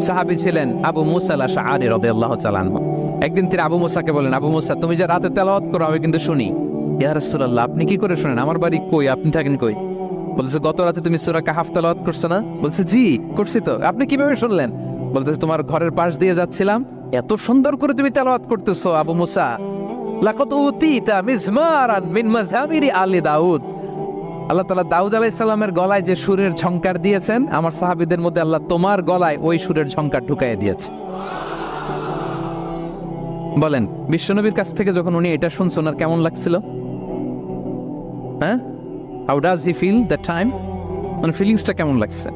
সাহাবি ছিলেন আবু মুসাল আশআরি রাদিয়াল্লাহু তাআলা আনহু। একদিন তিনি আবু মুসাকে বলেন, আবু মুসা, তুমি যে রাতে তেলাওয়াত করো, আমি কিন্তু শুনি। ইয়া আপনি কি করে শুনেন? আমার বাড়ি কই? আপনি থাকেন কই? বলছে গত রাতে তুমি সূরা কাহাফ তেলাওয়াত করছ না? বলছে জি, করছি তো। আপনি কীভাবে শুনলেন? বলতেছে, তোমার ঘরের পাশ দিয়ে যাচ্ছিলাম। এত সুন্দর করে তুমি তেলাওয়াত করতেছো, আবু মুসা। লাকাত উতিতা মিজমারান মিন মাজামিরি আলি দাউদ। আল্লাহ তালা দাউদ আলাইসাল্লামের গলায় যে সুরের ঝংকার দিয়েছেন, আমার সাহাবিদের মধ্যে আল্লাহ তোমার গলায় ওই সুরের ঝংকার ঢুকাইয়ে দিয়েছে। বলেন, বিশ্বনবীর কাছ থেকে যখন উনি এটা শুনছেন, ওনার কেমন লাগছিল? হ্যাঁ? How does he feel the time মানে ফিলিংসটা কেমন লাগছে?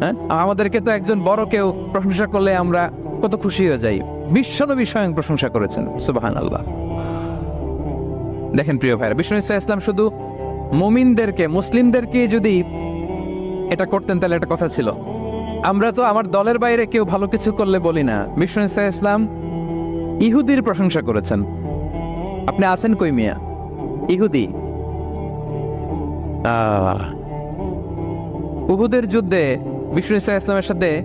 হ্যাঁ? আমাদেরকে তো একজন বড় কেউ প্রশংসা করলে আমরা কত খুশি হয়ে যাই। বিশ্বনবী স্বয়ং প্রশংসা করেছেন সুবাহান আল্লাহ দেখেন প্রিয় ভাইরা বিষ্ণু ইসা ইসলাম শুধু মুমিনদেরকে, মুসলিমদেরকে যদি এটা করতেন, তাহলে একটা কথা ছিল। আমরা তো আমার দলের বাইরে কেউ ভালো কিছু করলে বলি না। ইসা ইসলাম ইহুদির প্রশংসা করেছেন। আপনি আছেন কই মিয়া? ইহুদি। উহুদের যুদ্ধে বিষ্ণু ইসা ইসলামের সাথে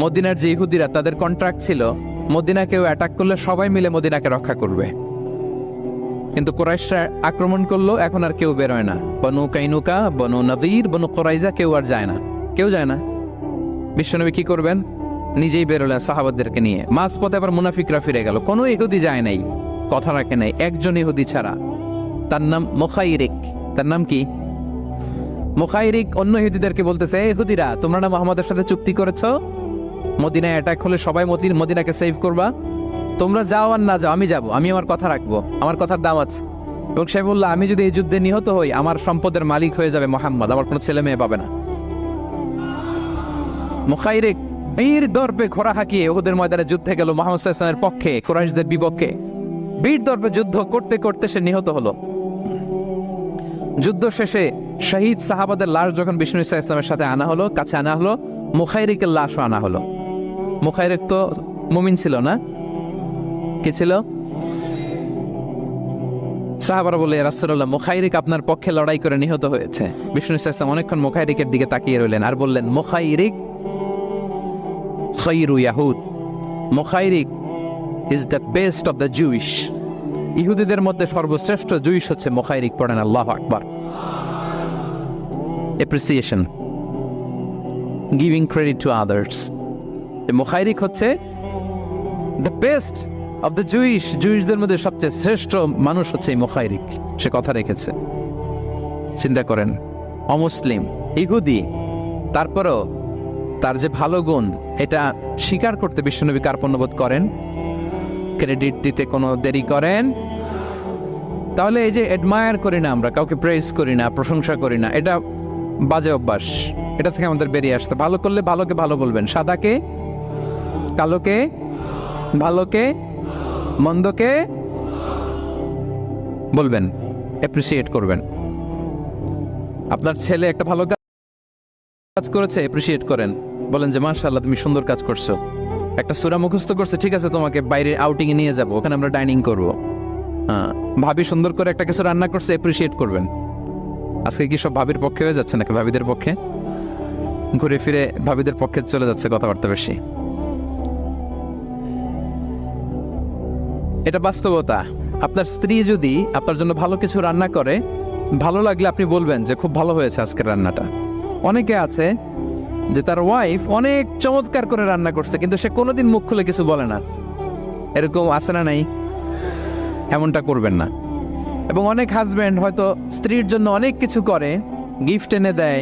মদিনার যে ইহুদিরা, তাদের কন্ট্রাক্ট ছিল মদিনা কেউ অ্যাটাক করলে সবাই মিলে মদিনাকে রক্ষা করবে। কিন্তু কোরাইশরা আক্রমণ করল, এখন আর কেউ বেরোয় না। বনু কাইনুকা, বনু নদীর, বনু কোরাইজা কেউ আর যায় না। কেউ যায় না। বিশ্বনবী কি করবেন? নিজেই বেরোলেন সাহাবাদেরকে নিয়ে। মাঝ পথে আবার মুনাফিকরা ফিরে গেল। কোনো ইহুদি যায় নাই, কথা রাখে নাই, একজন ইহুদি ছাড়া। তার নাম মোখাইরিক। তার নাম কি? মোখাইরিক অন্য ইহুদিদেরকে বলতেছে "এই ইহুদিরা, তোমরা না মোহাম্মদের সাথে চুক্তি করেছ? মদিনায় অ্যাটাক হলে সবাই মদিন, মদিনাকে সেভ করবা। তোমরা যাও আর না যাও, আমি যাব, আমি আমার কথা রাখব, আমার কথার দাম আছে। এবং সে বলল আমি যদি এই যুদ্ধে নিহত হই, আমার সম্পদের মালিক হয়ে যাবে মোহাম্মদ, আমার কোনো ছেলে মেয়ে পাবে না। মুখাইরিক বীর দর্পে ঘোড়া হাঁকিয়ে ওদের ময়দানে যুদ্ধে গেল মোহাম্মদ ওয়াসাল্লামের পক্ষে, কুরাইশদের বিপক্ষে। বীর দর্পে যুদ্ধ করতে করতে সে নিহত হলো। যুদ্ধ শেষে শহীদ সাহাবাদের লাশ যখন বিষ্ণু ইসা ইসলামের সাথে আনা হলো, কাছে আনা হলো মুখাইরিকের লাশও আনা হলো। মুখাইরিক তো মুমিন ছিল না কি ছিল? সাহাবারা বলে রাসূলুল্লাহ, মুখাইরিক আপনার পক্ষে লড়াই করে নিহত হয়েছে। বিষ্ণু ইসা ইসলাম অনেকক্ষণ মুখাইরিকের দিকে তাকিয়ে রইলেন আর বললেন, মুখাইরিক খৈরু ইয়াহুদ। মুখাইরিক is the best of the Jewish. ইহুদিদের মধ্যে সর্বশ্রেষ্ঠ জুইশ হচ্ছে মুখাইরিক, পড়েন আল্লাহ আকবার। Appreciation giving credit to others মুখাইরিক হচ্ছে the best of the Jewish জুইশদের মধ্যে সবচেয়ে শ্রেষ্ঠ মানুষ হচ্ছে এই মুখাইরিক। সে কথা রেখেছে। চিন্তা করেন, অমুসলিম, ইহুদি, তারপরও তার যে ভালো গুণ, এটা স্বীকার করতে বিশ্বনবী কার্পণ্যবোধ করেন। ক্রেডিট দিতে কোনো দেরি করেন। তাহলে এই যে অ্যাডমায়ার করি না আমরা, কাউকে প্রেস করি না, প্রশংসা করি না, এটা বাজে অভ্যাস। এটা থেকে আমাদের বেরিয়ে আসতে ভালো করলে ভালোকে ভালো বলবেন, সাদাকে, কালোকে, ভালোকে মন্দকে বলবেন অ্যাপ্রিসিয়েট করবেন। আপনার ছেলে একটা ভালো কাজ করেছে অ্যাপ্রিসিয়েট করেন। বলেন যে, মাশাআল্লাহ, তুমি সুন্দর কাজ করছ। একটা সুরা মুখস্থ করছে, ঠিক আছে, তোমাকে বাইরে আউটিং এ নিয়ে যাব, ওখানে আমরা ডাইনিং করব। হ্যাঁ ভাবি সুন্দর করে একটা কিছু রান্না করছে অ্যাপ্রিসিয়েট করবেন। আজকে কি সব ভাবির পক্ষে হয়ে যাচ্ছে নাকি ভাবিদের পক্ষে? ঘুরে ফিরে ভাবিদের পক্ষে চলে যাচ্ছে কথাবার্তা বেশি। এটা বাস্তবতা। আপনার স্ত্রী যদি আপনার জন্য ভালো কিছু রান্না করে, ভালো লাগলে আপনি বলবেন যে খুব ভালো হয়েছে আজকের রান্নাটা। অনেকে আছে যে তার ওয়াইফ অনেক চমৎকার করে রান্না করছে, কিন্তু সে কোনোদিন মুখ খুলে কিছু বলে না। এরকম আছে না নাই? এমনটা করবেন না। এবং অনেক হাজব্যান্ড হয়তো স্ত্রীর জন্য অনেক কিছু করে গিফট এনে দেয়,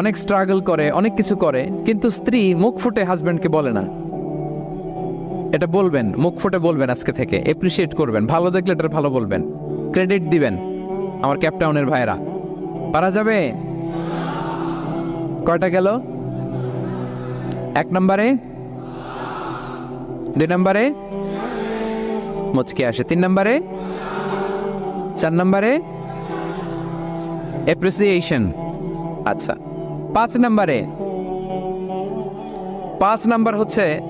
অনেক স্ট্রাগল করে, অনেক কিছু করে, কিন্তু স্ত্রী মুখ ফুটে হাজব্যান্ডকে বলে না। এটা বলবেন, মুখ ফুটে বলবেন আজকে থেকে অ্যাপ্রিসিয়েট করবেন, ভালো দেখলে এটা ভালো বলবেন ক্রেডিট দিবেন, আমার ক্যাপটাউনের ভাইরা পারা যাবে? কয়টা গেল? এক নম্বরে? দুই নম্বরে? মুচকে আসে। তিন নম্বরে? চার নম্বরে? এপ্রিসিয়েশন আচ্ছা। পাঁচ নম্বরে? পাঁচ নাম্বার হচ্ছে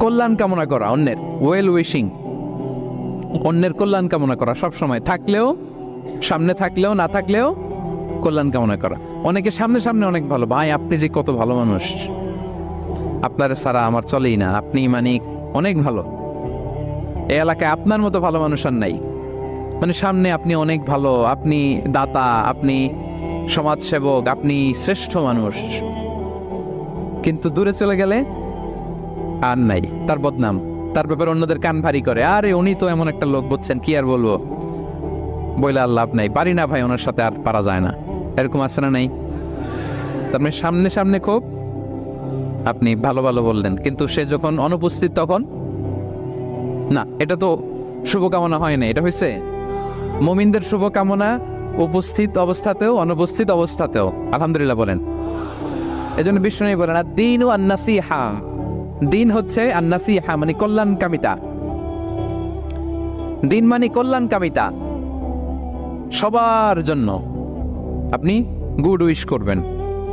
কল্যাণ কামনা করা, অন্যের ওয়েল উইশিং অন্যের কল্যাণ কামনা করা, সব সময় থাকলেও, সামনে থাকলেও, না থাকলেও কল্যাণ কামনা করা। অনেকে সামনে সামনে অনেক ভালো, ভাই আপনি যে কত ভালো মানুষ। আপনার ছাড়া আমার চলেই না, আপনি মানে অনেক ভালো। এই এলাকায় আপনার মতো ভালো মানুষ আর নাই। মানে সামনে আপনি অনেক ভালো, আপনি দাতা, আপনি সমাজসেবক, আপনি শ্রেষ্ঠ মানুষ। কিন্তু দূরে চলে গেলে আর নাই, তার বদনাম, তার ব্যাপারে অন্যদের কান ভারী করে। আরে, উনি তো এমন একটা লোক বুঝছেন, কি আর বলব? বইলে আর লাভ নাই, পারি না ভাই, ওনার সাথে আর পারা যায় না। এরকম আছে না নাই? তার মানে সামনে সামনে খুব, আপনি ভালো ভালো বললেন, কিন্তু সে যখন অনুপস্থিত তখন? না, এটা তো শুভকামনা হয় না এটা হয়েছে মুমিনদের শুভকামনা উপস্থিত অবস্থাতেও, অনুপস্থিত অবস্থাতেও। আলহামদুলিল্লাহ বলেন। এজন্য বিষ্ণু বলেন আর দিন ও আন্নাসিহা। দিন হচ্ছে আন্নাসিহা মানে কল্যাণ কামিতা দিন মানে কল্যাণ কামিতা সবার জন্য। আপনি গুড উইশ করবেন,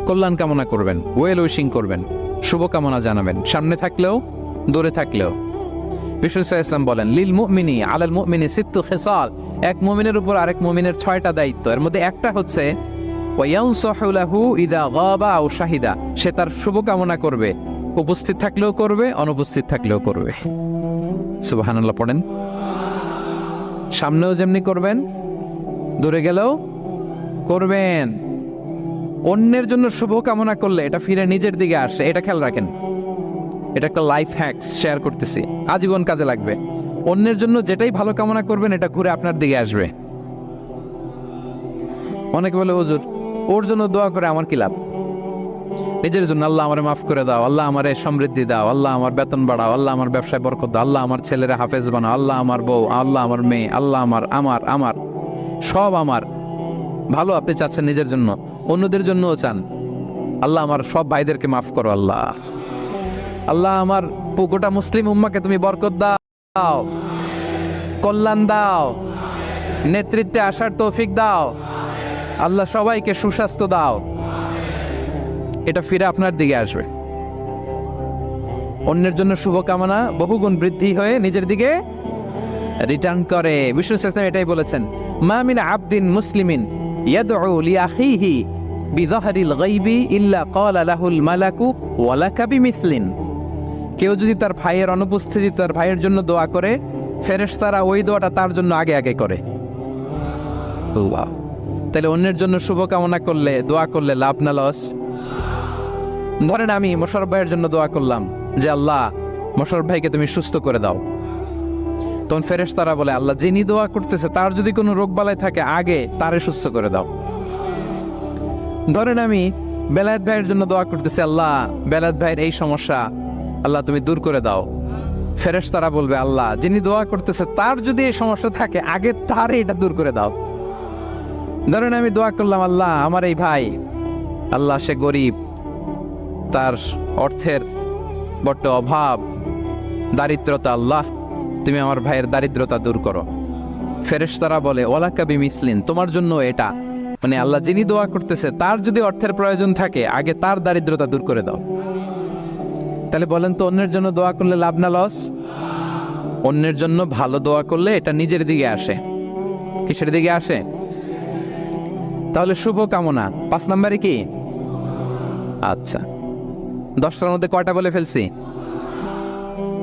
কল্যাণ কামনা করবেন ওয়েল উইশিং করবেন, শুভকামনা জানাবেন। সামনে থাকলেও, দূরে থাকলেও। বিষ্ণু সাহা ইসলাম বলেন, লিল মুমিনি আলাল মুমিনি সিত্তু খেসাল। এক মুমিনের উপর আরেক মুমিনের ছয়টা দায়িত্ব। এর মধ্যে একটা হচ্ছে ওয়ায়ানসাহুলাহু ইদা গাবা আও শাহিদা। সে তার শুভকামনা করবে। উপস্থিত থাকলেও করবে, অনুপস্থিত থাকলেও করবে। সুবহানাল্লাহ পড়েন। সামনেও যেমনি করবেন, দূরে গেলেও করবেন। অন্যের জন্য শুভ কামনা করলে এটা ফিরে নিজের দিকে আসে। এটা খেয়াল রাখেন। এটা একটা লাইফ হ্যাক্স শেয়ার করতেছি। আজীবন কাজে লাগবে। অন্যের জন্য যেটাই ভালো কামনা করবেন, এটা ঘুরে আপনার দিকে আসবে। অনেকে বলে, হুজুর, ওর জন্য দোয়া করে আমার কি লাভ? নিজের জন্য আল্লাহ আমার মাফ করে দাও, আল্লাহ আমারে সমৃদ্ধি দাও, আল্লাহ আমার বেতন বাড়াও, আল্লাহ আমার ব্যবসায় বরকত দাও, আল্লাহ আমার ছেলেরা হাফেজ বানাও, আল্লাহ আমার বউ, আল্লাহ আমার মেয়ে, আল্লাহ আমার আমার আমার, সব আমার। ভালো আপনি চাচ্ছেন নিজের জন্য, অন্যদের জন্যও চান। আল্লাহ আমার সব ভাইদেরকে মাফ করো আল্লাহ। আল্লাহ আমার গোটা মুসলিম উম্মাকে তুমি বরকত দাও, কল্যাণ দাও, নেতৃত্বে আসার তৌফিক দাও। আল্লাহ সবাইকে সুস্বাস্থ্য দাও। এটা ফিরে আপনার দিকে আসবে। অন্যের জন্য শুভকামনা, বহুগুণ বৃদ্ধি হয়ে নিজের দিকে রিটার্ন করে। বিষ্ণু ইসলাম এটাই বলেছেন মামিন আবদিন মুসলিমিন ইয়াদউ লিআখিহি বিযাহরিল গায়বি ইল্লা ক্বালা লাহুল মালাকু ওয়ালাকা বিমিসলিন। কেউ যদি তার ভাইয়ের অনুপস্থিতি, তার ভাইয়ের জন্য দোয়া করে, ফেরেশতারা ওই দোয়াটা তার জন্য আগে আগে করে। তাহলে অন্যের জন্য শুভকামনা করলে, দোয়া করলে লাভ না, লস? ধরেন আমি মোশারফ ভাইয়ের জন্য দোয়া করলাম যে আল্লাহ, মোশারফ ভাইকে তুমি সুস্থ করে দাও। তখন ফেরেশ তারা বলে, আল্লাহ যিনি দোয়া করতেছে, তার যদি কোনো রোগ বালাই থাকে, আগে তারে সুস্থ করে দাও। ধরেন আমি বেলায়েত ভাইয়ের জন্য দোয়া করতেছি, আল্লাহ, বেলায়েত ভাইয়ের এই সমস্যা, আল্লাহ তুমি দূর করে দাও। ফেরেশ তারা বলবে, আল্লাহ যিনি দোয়া করতেছে, তার যদি এই সমস্যা থাকে, আগে তারে এটা দূর করে দাও। ধরেন আমি দোয়া করলাম, আল্লাহ, আমার এই ভাই, আল্লাহ সে গরিব তার অর্থের বড্ড অভাব, দারিদ্রতা আল্লাহ, তুমি আমার ভাইয়ের দারিদ্রতা দূর করো। ফেরেশতারা বলে ওলাকাবি মিসলিন তোমার জন্য এটা। মানে আল্লাহ যিনি দোয়া করতেছে, তার যদি অর্থের প্রয়োজন থাকে, আগে তার দারিদ্রতা দূর করে দাও। তাহলে বলেন তো, অন্যের জন্য দোয়া করলে লাভ না লস? অন্যের জন্য ভালো দোয়া করলে এটা নিজের দিকে আসে। কিসের দিকে আসে? তাহলে শুভ কামনা। পাঁচ নম্বরে কি? আচ্ছা। দশটার মধ্যে কয়টা বলে ফেলছি?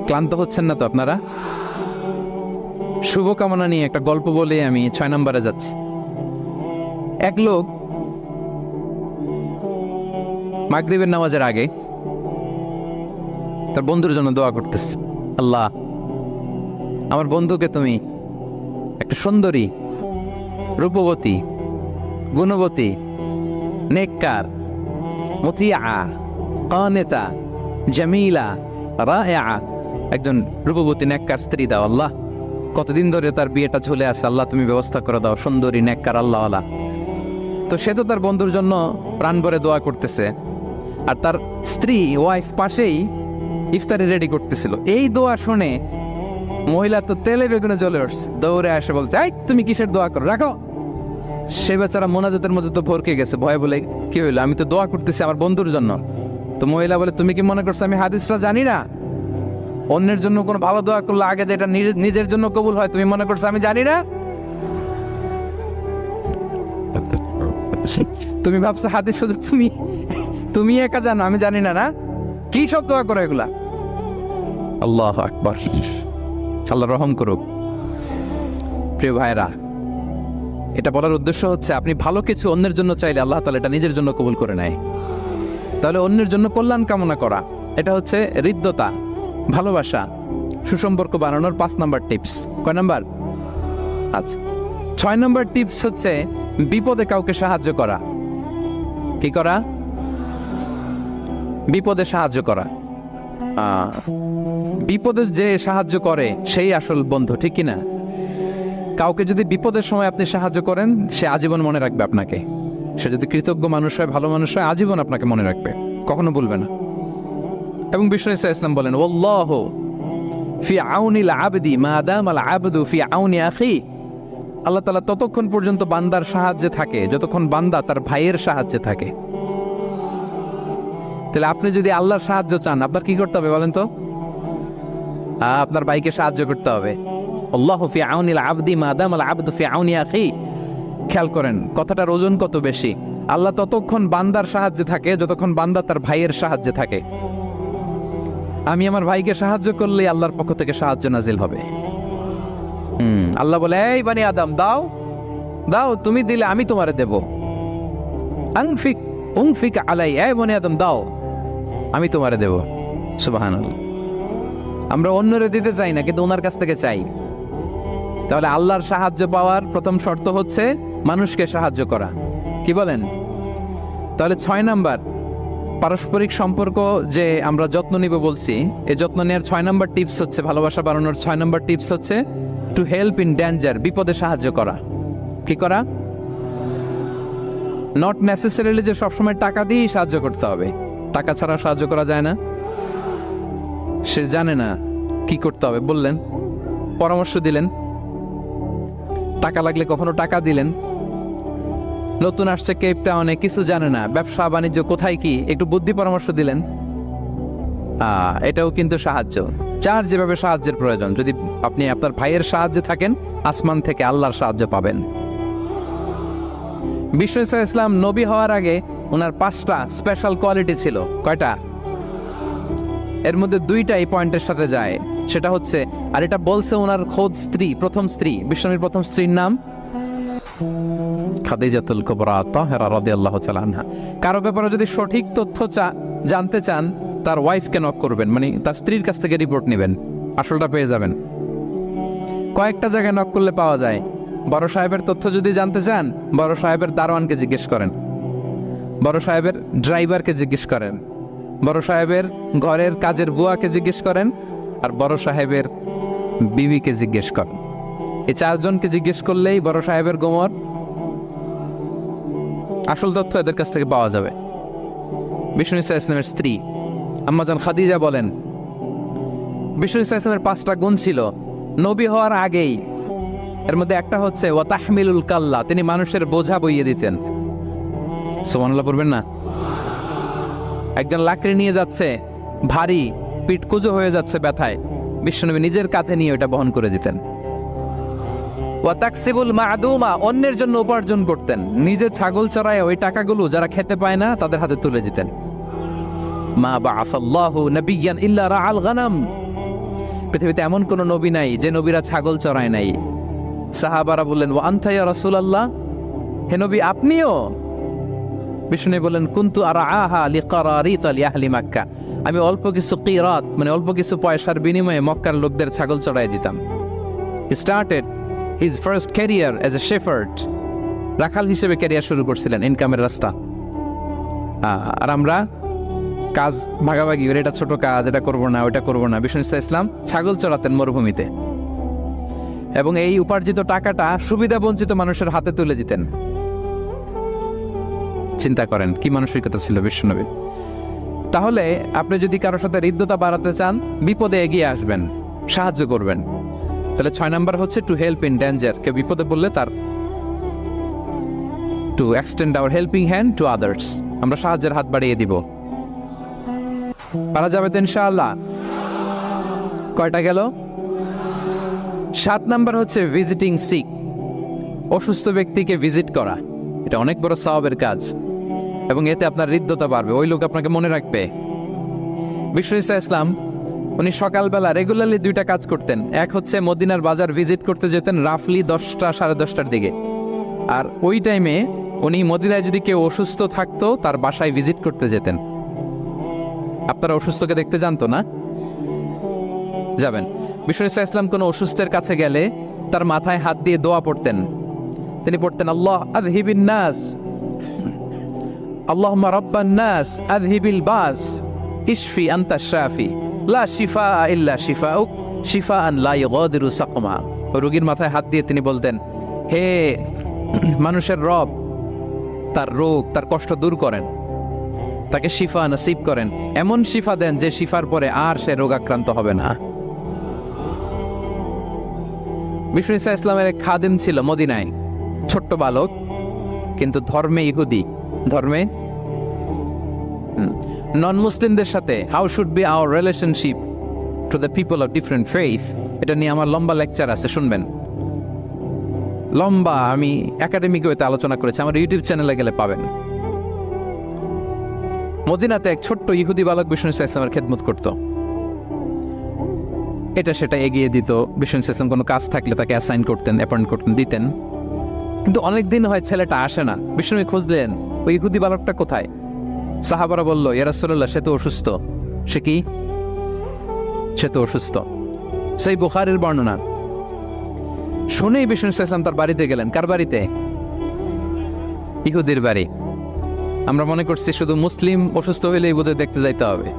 ক্লান্ত হচ্ছেন না তো আপনারা? শুভকামনা নিয়ে একটা গল্প বলে আমি ছয় নম্বরে যাচ্ছি। এক লোক মাগরিবের নামাজের আগে তার বন্ধুর জন্য দোয়া করতেছে। আল্লাহ, আমার বন্ধুকে তুমি একটা সুন্দরী, রূপবতী, গুণবতী, নেককার মতিয়া কানেতা, জামিলা রায়া একজন রূপবতী নেককার স্ত্রী দাও আল্লাহ। কতদিন ধরে তার বিয়েটা ঝুলে আছে আল্লাহ তুমি ব্যবস্থা করে দাও, সুন্দরী, নেককার আল্লাহ আল্লাহ তো সে তো তার বন্ধুর জন্য প্রাণ ভরে দোয়া করতেছে। আর তার স্ত্রী ওয়াইফ পাশেই ইফতারি রেডি করতেছিল। এই দোয়া শুনে মহিলা তো তেলে বেগুনে জ্বলে উঠছে, দৌড়ে আসে বলছে, এই, তুমি কিসের দোয়া করো? রাখো। সে বেচারা মোনাজাতের মধ্যে তো ভরকে গেছে, ভয় বলে, কি হইল? আমি তো দোয়া করতেছি আমার বন্ধুর জন্য। তো মহিলা বলে, তুমি কি মনে করছ আমি হাদিসটা জানি না? অন্যের জন্য কোনো ভালো দোয়া করলে আগে যেটা নিজের জন্য কবুল হয়, তুমি মনে করছ আমি জানি না? তুমি ভাবছ হাদিস শুধু তুমি? তুমি একা জানো, আমি জানি না না? কি সব দোয়া করো এগুলা? আল্লাহ আকবর। আল্লাহ রহম করুক। প্রিয় ভাইরা এটা বলার উদ্দেশ্য হচ্ছে আপনি ভালো কিছু অন্যের জন্য চাইলে আল্লাহ তালা এটা নিজের জন্য কবুল করে নেয়। তাহলে অন্যের জন্য কল্যাণ কামনা করা। এটা হচ্ছে হৃদ্যতা, ভালোবাসা, সুসম্পর্ক বানানোর পাঁচ নাম্বার টিপস। কয় নাম্বার? আচ্ছা ছয় নম্বর টিপস হচ্ছে বিপদে কাউকে সাহায্য করা। কি করা? বিপদে সাহায্য করা। বিপদে যে সাহায্য করে, সেই আসল বন্ধু, ঠিক কি না কাউকে যদি বিপদের সময় আপনি সাহায্য করেন, সে আজীবন মনে রাখবে আপনাকে। সে যদি কৃতজ্ঞ মানুষ হয়, ভালো মানুষ হয়, আজীবন আপনাকে মনে রাখবে। কখনো বলবে না। এবং বিষ্ণু ইসা ইসলাম বলেন ওল্লাহ ফি আউনিল আবদি মা দাম আল আবদু ফি আউনি আখি। আল্লাহ তালা ততক্ষণ পর্যন্ত বান্দার সাহায্যে থাকে, যতক্ষণ বান্দা তার ভাইয়ের সাহায্যে থাকে। তাহলে আপনি যদি আল্লাহর সাহায্য চান, আপনার কি করতে হবে বলেন তো? আপনার ভাইকে সাহায্য করতে হবে। আল্লাহ ফি আউনিল আবদি মাদাম আল আবদু ফি আউনি আখি। খেয়াল করেন, কথাটার ওজন কত বেশি। আল্লাহ ততক্ষণ বান্দার সাহায্যে থাকে, যতক্ষণ বান্দা তার ভাইয়ের সাহায্যে থাকে। আমি আমার ভাইকে সাহায্য করলে আল্লাহর পক্ষ থেকে সাহায্য নাজিল হবে। হুম, আল্লাহ বলে, এই বানি আদম, দাও দাও, তুমি দিলে আমি তোমারে দেব। আংফিক, উংফিক আলাই, এই বনি আদম, দাও, আমি তোমারে দেব। সুবাহান আমরা অন্যরে দিতে চাই না, কিন্তু ওনার কাছ থেকে চাই। তাহলে আল্লাহর সাহায্য পাওয়ার প্রথম শর্ত হচ্ছে মানুষকে সাহায্য করা। কি বলেন? তাহলে ছয় নাম্বার, পারস্পরিক সম্পর্ক যে আমরা যত্ন নিব বলছি এই যত্ন নেওয়ার ছয় নাম্বার টিপস হচ্ছে, ভালোবাসা বাড়ানোর ছয় নাম্বার টিপস হচ্ছে টু হেল্প ইন ড্যাঞ্জার বিপদে সাহায্য করা। কি করা? নট নেসেসারিলি যে সবসময় টাকা দিয়েই সাহায্য করতে হবে। টাকা ছাড়া সাহায্য করা যায় না। সে জানে না কি করতে হবে। বললেন, পরামর্শ দিলেন। টাকা লাগলে কখনো টাকা দিলেন। নতুন আসছে কেপ টাউনে কিছু জানে না। ব্যবসা, বাণিজ্য কোথায় কি? একটু বুদ্ধি পরামর্শ দিলেন। এটাও কিন্তু সাহায্য। যার যেভাবে সাহায্যের প্রয়োজন, যদি আপনি আপনার ভাইয়ের সাহায্যে থাকেন, আসমান থেকে আল্লাহর সাহায্য পাবেন। বিশ্ব ইসলাম নবী হওয়ার আগে ওনার পাঁচটা স্পেশাল কোয়ালিটি ছিল। কয়টা? এর মধ্যে দুইটা এই পয়েন্টের সাথে যায়। সেটা হচ্ছে, আর এটা বলছে ওনার খোদ স্ত্রী, প্রথম স্ত্রী বিষ্ণুর প্রথম স্ত্রীর নাম। খাদিজাতুল কুবরা, তাহেরা রাদিয়াল্লাহু তাআলা আনহা। কারও ব্যাপারে যদি সঠিক তথ্য চা- জানতে চান, তার ওয়াইফকে নক করবেন মানে তার স্ত্রীর কাছ থেকে রিপোর্ট নেবেন, আসলটা পেয়ে যাবেন। কয়েকটা জায়গায় নক করলে পাওয়া যায়। বড় সাহেবের তথ্য যদি জানতে চান, বড় সাহেবের দারোয়ানকে জিজ্ঞেস করেন। বড় সাহেবের ড্রাইভারকে জিজ্ঞেস করেন। বড় সাহেবের ঘরের কাজের বুয়াকে জিজ্ঞেস করেন, আর বড় সাহেবের বিবিকে জিজ্ঞেস করেন। এই চারজনকে জিজ্ঞেস করলেই বড় সাহেবের গোমর আসল তথ্য এদের কাছ থেকে পাওয়া যাবে। বিষ্ণু ইসা ইসলামের স্ত্রী আম্মাজান খাদিজা বলেন, বিষ্ণু ইসা ইসলামের পাঁচটা গুণ ছিল। নবী হওয়ার আগেই, এর মধ্যে একটা হচ্ছে ও তাহমিলুল কাল্লা তিনি মানুষের বোঝা বইয়ে দিতেন। সোমানুল্লাহ পড়বেন না? একজন লাকড়ি নিয়ে যাচ্ছে, ভারী, পিঠ কুজো হয়ে যাচ্ছে ব্যথায়। বিশ্বনবী নিজের কাঁধে নিয়ে ওটা বহন করে দিতেন। ওয়াতাকসিবুল মাদুমা, অন্যের জন্য উপার্জন করতেন। নিজে ছাগল চড়ায় ওই টাকাগুলো যারা খেতে পায় না, তাদের হাতে তুলে দিতেন। মা বাআসাল্লাহু নাবিয়ান ইল্লা রাআল গানাম। পৃথিবীতে এমন কোন নবী নাই যে নবীরা ছাগল চড়ায় নাই। সাহাবারা বললেন, ওয়া আনতা ইয়া রাসূলুল্লাহ? হে নবী, আপনিও? বিষ্ণু বললেন, কুন্তু আর আহা লিকারারিত আলি আহলি মাক্কা? আমি অল্প কিছু কিরাত মানে অল্প কিছু পয়সার বিনিময়ে মক্কার লোকদের ছাগল চড়াই দিতাম। Started his first career as a shepherd রাখাল হিসেবে ক্যারিয়ার শুরু করছিলেন ইনকামের রাস্তা। আর আমরা কাজ ভাগাভাগি করে, এটা ছোট কাজ, এটা করব না ওটা করব না। বিষ্ণু ইসা ইসলাম ছাগল চড়াতেন মরুভূমিতে। এবং এই উপার্জিত টাকাটা সুবিধা বঞ্চিত মানুষের হাতে তুলে দিতেন। চিন্তা করেন, কি মানসিকতা ছিল বিশ্বনবী তাহলে আপনি যদি কারোর সাথে হৃদ্যতা বাড়াতে চান, বিপদে এগিয়ে আসবেন, সাহায্য করবেন। তাহলে ছয় নাম্বার হচ্ছে টু হেল্প ইন ডেঞ্জার কেউ বিপদে বললে তার to extend our helping hand to others আমরা সাহায্যের হাত বাড়িয়ে দিব। পারা যাবে তো ইনশাআল্লাহ। কয়টা গেল? সাত নাম্বার হচ্ছে ভিজিটিং সিক অসুস্থ ব্যক্তিকে ভিজিট করা। এটা অনেক বড় সওয়াবের কাজ। এবং এতে আপনার হৃদ্যতা বাড়বে। ওই লোক আপনাকে মনে রাখবে। বিষ্ণু ইসা ইসলাম উনি সকালবেলা রেগুলারলি দুইটা কাজ করতেন। এক হচ্ছে মদিনার বাজার ভিজিট করতে যেতেন রাফলি দশটা, সাড়ে দশটার দিকে। আর ওই টাইমে উনি মদিনায় যদি কেউ অসুস্থ থাকতো, তার বাসায় ভিজিট করতে যেতেন। আপনারা অসুস্থকে দেখতে জানতো না? যাবেন। বিশ্বরিসা ইসলাম কোনো অসুস্থের কাছে গেলে তার মাথায় হাত দিয়ে দোয়া পড়তেন। তিনি পড়তেন, আল্লাহ আদহিবিন নাস। আল্লাহ রব্বান নাস আদহিবিল বাস। ইশফি আন্তা শাফি। লা শিফা ইল্লা শিফা উক শিফা আন লাই গদিরু সাকমা। রোগীর মাথায় হাত দিয়ে তিনি বলতেন, হে মানুষের রব, তার রোগ, তার কষ্ট দূর করেন। তাকে শিফা নসিব করেন। এমন শিফা দেন যে শিফার পরে আর সে রোগ আক্রান্ত হবে না। বিষ্ণু ইসলামের খাদিম ছিল মদিনায়, ছোট্ট বালক, কিন্তু ধর্মে ইহুদি। ধর্মে? নন মুসলিমদের সাথে how should be our relationship to the people of different faith এটা নিয়ে আমার লম্বা লেকচার আছে, শুনবেন। লম্বা, আমি একাডেমিক ওয়েতে আলোচনা করেছি, আমার ইউটিউব চ্যানেলে গেলে পাবেন। মদিনাতে এক ছোট্ট ইহুদি বালক বিষ্ণু ইসলামের খেদমত করত। এটা সেটা এগিয়ে দিত, বিষ্ণু ইসলাম কোনো কাজ থাকলে তাকে অ্যাসাইন করতেন অ্যাপয়েন্ট করতেন, দিতেন। কিন্তু অনেক দিন হয় ছেলেটা আসে না বিষ্ণু খুঁজলেন ওই ইহুদি বালকটা কোথায়? সাহাবারা বলল ইয়ারাসল্লাহ সে তো অসুস্থ। সে কি? সে তো অসুস্থ। সেই বুখারের বর্ণনা। শুনেই বিষ্ণু ইসলাম তার বাড়িতে গেলেন। কার বাড়িতে? ইহুদির বাড়ি। আমরা মনে করছি শুধু মুসলিম অসুস্থ হইলেই বোধহয় দেখতে যাইতে হবে।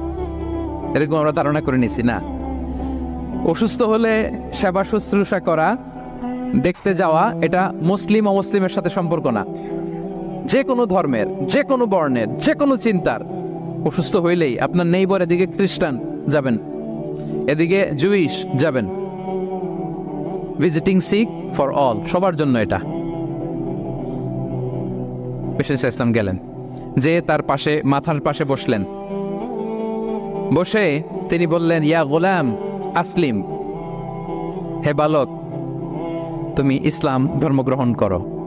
এরকম আমরা ধারণা করে নিছি, না। অসুস্থ হলে সেবা শুশ্রূষা করা, দেখতে যাওয়া, এটা মুসলিম অমুসলিমের সাথে সম্পর্ক না। যে কোনো ধর্মের যে কোনো বর্ণের যে কোনো চিন্তার। অসুস্থ হইলেই আপনার নেইবর এদিকে খ্রিস্টান যাবেন, এদিকে জুইশ যাবেন। ভিজিটিং সিক ফর অল সবার জন্য এটা। বিশেষ ইসলাম গেলেন, যে তার পাশে, মাথার পাশে বসলেন। বসে তিনি বললেন, ইয়া গোলাম, আসলিম। হে বালক, তুমি ইসলাম ধর্ম গ্রহণ করো।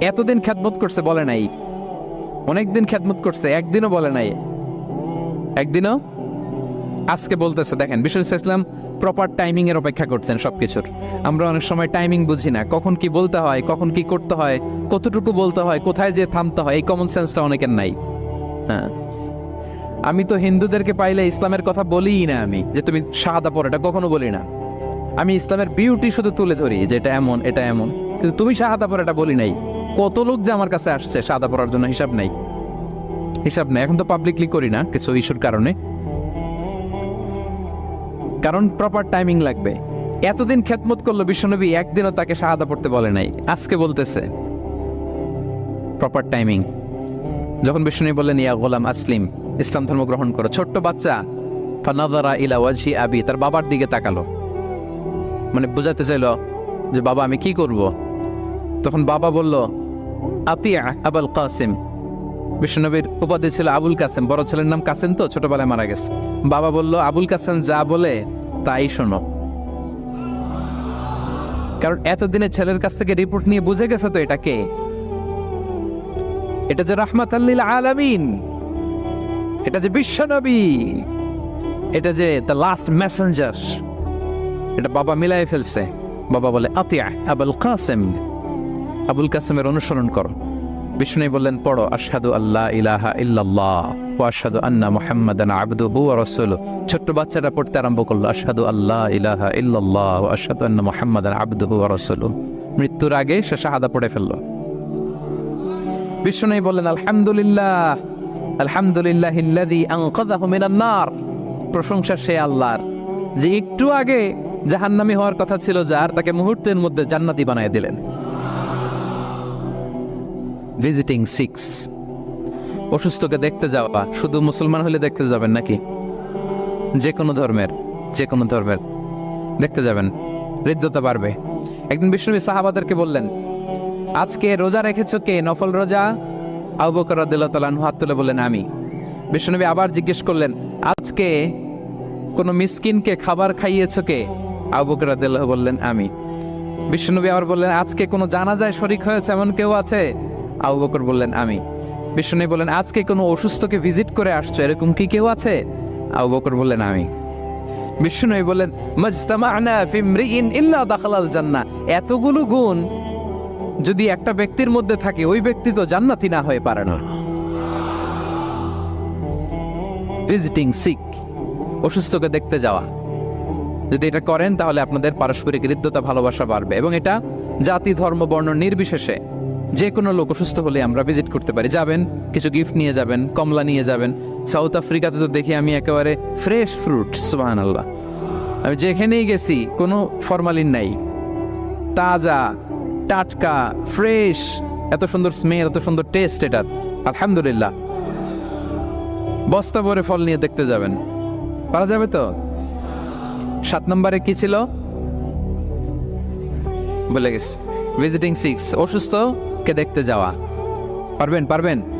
এতদিন খ্যাতমত করছে বলে নাই। অনেকদিন খ্যাতমত করছে, একদিনও বলে নাই। একদিনও? আজকে বলতেছে, দেখেন বিষ্ণু ইসলাম প্রপার টাইমিং এর অপেক্ষা করতেন সবকিছুর। আমরা অনেক সময় টাইমিং বুঝি না, কখন কি বলতে হয়, কখন কি করতে হয়, কতটুকু বলতে হয়, কোথায় যে থামতে হয়, এই কমন সেন্সটা অনেকের নাই। হ্যাঁ। আমি তো হিন্দুদেরকে পাইলে ইসলামের কথা বলিই না আমি, যে তুমি শাহাদা পড়ো, এটা কখনো বলি না। আমি ইসলামের বিউটি শুধু তুলে ধরি যে এটা এমন এটা এমন। কিন্তু তুমি শাহাদা পড়া, এটা বলি নাই। কত লোক যে আমার কাছে আসছে, সাদা পড়ার জন্য হিসাব নাই। হিসাব নেই, এখন তো পাবলিকলি করি না, কিছু ইস্যুর কারণে। কারণ প্রপার টাইমিং লাগবে। এতদিন খেদমত করল বিশ্বনবী, একদিনও তাকে শাহাদা পড়তে বলে নাই। আজকে বলতেছে প্রপার টাইমিং যখন বিষ্ণু বললেন, ইয়া গোলাম আসলিম, ইসলাম ধর্ম গ্রহণ করো। ছোট্ট বাচ্চা ফানাদারা ইলা ওয়াজি আবি, তার বাবার দিকে তাকালো। মানে বোঝাতে চাইলো যে, বাবা, আমি কি করব? তখন বাবা বলল আতিয়া আবুল কাসিম। বিষ্ণুনবীর উপাধি ছিল আবুল কাসেম। বড় ছেলের নাম কাসেম তো, ছোটবেলায় মারা গেছে। বাবা বলল, আবুল কাসেম যা বলে তাই শোনো। কারণ এতদিনে ছেলের কাছ থেকে রিপোর্ট নিয়ে বুঝে গেছে তো এটা কে? এটা যে রাহমাত আল্লিল আলামিন। এটা যে বিশ্বনবী। এটা যে দ্য লাস্ট মেসেঞ্জার এটা বাবা মিলাই ফেলছে। বাবা বলে, আতিয়া আবুল কাসেম। আবুল কাসেমের অনুসরণ করো। বিষ্ণু বললেন, পড়ো, আশহাদু আল্লাহ ইলাহা ইল্লাল্লাহ ও আশহাদু আন্না মুহাম্মাদান আবদুহু ওয়া রাসূলুহু। ছোট্ট বাচ্চারা পড়তে আরম্ভ করল, আশহাদু আল্লাহ ইলাহা ইল্লাল্লাহ ওয়া আশহাদু আন্না মুহাম্মাদান আবদুহু ওয়া রাসূলুহু। মৃত্যুর আগে সে শাহাদা পড়ে ফেলল। বিষ্ণু বললেন, আলহামদুলিল্লাহ আলহামদুলিল্লাহ ইল্লাযী আনকাযাহু মিনান নার। প্রশংসা সে আল্লাহর, যে একটু আগে জাহান্নামী হওয়ার কথা ছিল যার তাকে মুহূর্তের মধ্যে জান্নাতি বানায় দিলেন। ভিজিটিং সিক্স অসুস্থকে দেখতে যাওয়া, শুধু মুসলমান হলে দেখতে যাবেন নাকি? যে কোনো ধর্মের যে কোনো ধর্মের। দেখতে যাবেন, হৃদ্যতা বাড়বে। একদিন বিষ্ণুবী সাহাবাদেরকে বললেন, আজকে রোজা রেখেছ কে? নফল রোজা? আবু বকর হাত তুলে বললেন, আমি। বিষ্ণুনবী আবার জিজ্ঞেস করলেন, আজকে কোনো মিসকিনকে খাবার খাইয়েছ কে? আবু বকর রাদিয়াল্লাহু বললেন, আমি। বিষ্ণুনবী আবার বললেন, আজকে কোনো জানাজায় শরিক হয়েছে? এমন কেউ আছে? আবু বকর বললেন, আমি। বিষ্ণু বলেন আজকে কোনো অসুস্থকে ভিজিট করে আসছো? এরকম কি কেউ আছে? আবু বকর বললেন, আমি। বিষ্ণু বললেন, মাজতামা'না ইল্লা দাখালাল জান্নাহ। এতগুলো গুণ যদি একটা ব্যক্তির মধ্যে থাকে, ওই ব্যক্তি তো জান্নাতি না হয়ে পারে না। ভিজিটিং সিক, অসুস্থকে দেখতে যাওয়া। যদি এটা করেন, তাহলে আপনাদের পারস্পরিক হৃদ্যতা, ভালোবাসা বাড়বে। এবং এটা জাতি, ধর্ম, বর্ণ নির্বিশেষে যে কোনো লোক অসুস্থ হলে আমরা ভিজিট করতে পারি। যাবেন, কিছু গিফট নিয়ে যাবেন, কমলা নিয়ে যাবেন। সাউথ আফ্রিকাতে তো দেখি আমি একেবারে ফ্রেশ ফ্রুট সুবাহান আল্লাহ আমি যেখানেই গেছি, কোনো ফরমালিন নাই। তাজা, টাটকা ফ্রেশ এত সুন্দর স্মেল এত সুন্দর টেস্ট এটার। আলহামদুলিল্লাহ। বস্তা ভরে ফল নিয়ে দেখতে যাবেন। পারা যাবে তো? সাত নম্বরে কি ছিল? বলে গেছে। ভিজিটিং সিক্স অসুস্থ? দেখতে যাওয়া। পারবেন পারবেন?